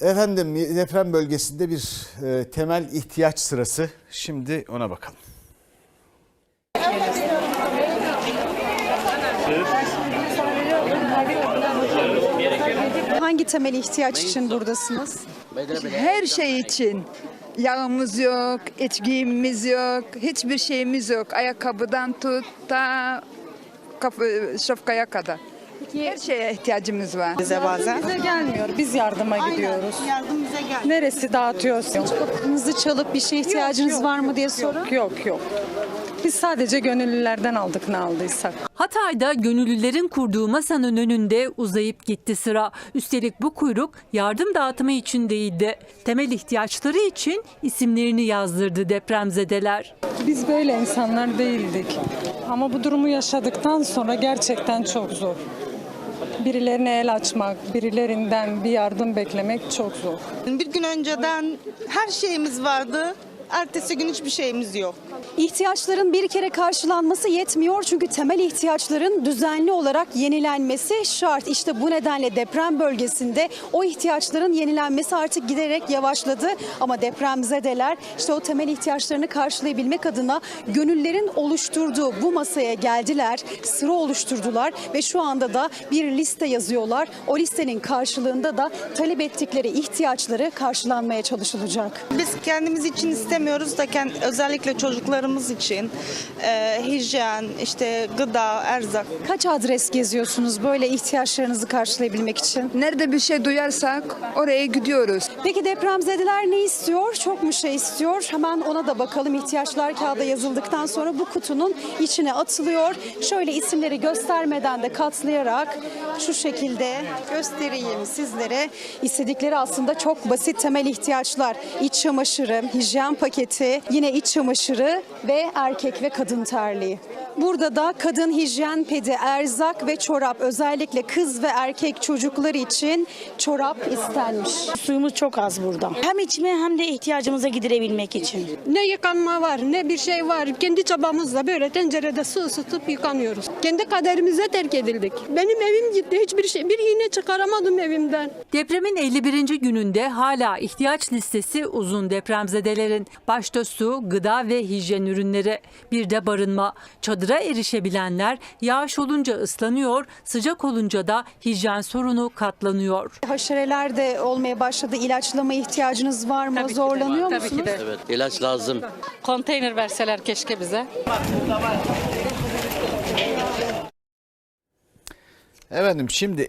Efendim deprem bölgesinde bir e, temel ihtiyaç sırası. Şimdi ona bakalım. Hangi temel ihtiyaç için buradasınız? Her şey için. Yağımız yok, iç giyimimiz yok, hiçbir şeyimiz yok. Ayakkabıdan tut da şapkaya kadar. Her şeye ihtiyacımız var. bize bazen. Bize gelmiyor. Biz yardıma gidiyoruz. Yardım bize gel. Neresi dağıtıyorsun? Kapınızı çalıp bir şeye ihtiyacınız var mı diye sorun. Yok yok yok. Biz sadece gönüllülerden aldık ne aldıysak. Hatay'da gönüllülerin kurduğu masanın önünde uzayıp gitti sıra. Üstelik bu kuyruk yardım dağıtımı için değildi. Temel ihtiyaçları için isimlerini yazdırdı depremzedeler. Biz böyle insanlar değildik. Ama bu durumu yaşadıktan sonra gerçekten çok zor. Birilerine el açmak, birilerinden bir yardım beklemek çok zor. Bir gün önceden her şeyimiz vardı. Ertesi gün hiçbir şeyimiz yok. İhtiyaçların bir kere karşılanması yetmiyor çünkü temel ihtiyaçların düzenli olarak yenilenmesi şart. İşte bu nedenle deprem bölgesinde o ihtiyaçların yenilenmesi artık giderek yavaşladı. Ama depremzedeler işte o temel ihtiyaçlarını karşılayabilmek adına gönüllerin oluşturduğu bu masaya geldiler, sıra oluşturdular ve şu anda da bir liste yazıyorlar. O listenin karşılığında da talep ettikleri ihtiyaçları karşılanmaya çalışılacak. Biz kendimiz için istemiyoruz da kend- özellikle çocuklarımız için e, hijyen, işte gıda, erzak. Kaç adres geziyorsunuz böyle ihtiyaçlarınızı karşılayabilmek için? Nerede bir şey duyarsak oraya gidiyoruz. Peki depremzedeler ne istiyor? Çok mu şey istiyor? Hemen ona da bakalım. İhtiyaçlar kağıda yazıldıktan sonra bu kutunun içine atılıyor. Şöyle isimleri göstermeden de katlayarak şu şekilde göstereyim sizlere. İstedikleri aslında çok basit temel ihtiyaçlar. İç çamaşırı, hijyen paketi, yine iç çamaşırı ve erkek ve kadın terliği. Burada da kadın hijyen pedi, erzak ve çorap özellikle kız ve erkek çocuklar için çorap istenmiş. Suyumuz çok az burada. Hem içme hem de ihtiyacımıza giderebilmek için. Ne yıkanma var ne bir şey var. Kendi çabamızla böyle tencerede su ısıtıp yıkanıyoruz. Kendi kaderimize terk edildik. Benim evim gitti. Hiçbir şey bir iğne çıkaramadım evimden. Depremin 51. gününde hala ihtiyaç listesi uzun depremzedelerin. Başta su, gıda ve hijyen ürünleri. Bir de barınma. Çadıra erişebilenler yağış olunca ıslanıyor, sıcak olunca da hijyen sorunu katlanıyor. Haşereler de olmaya başladı. İlaçlama ihtiyacınız var mı? Zorlanıyor musunuz? Evet, ilaç lazım. Konteyner verseler keşke bize. Efendim şimdi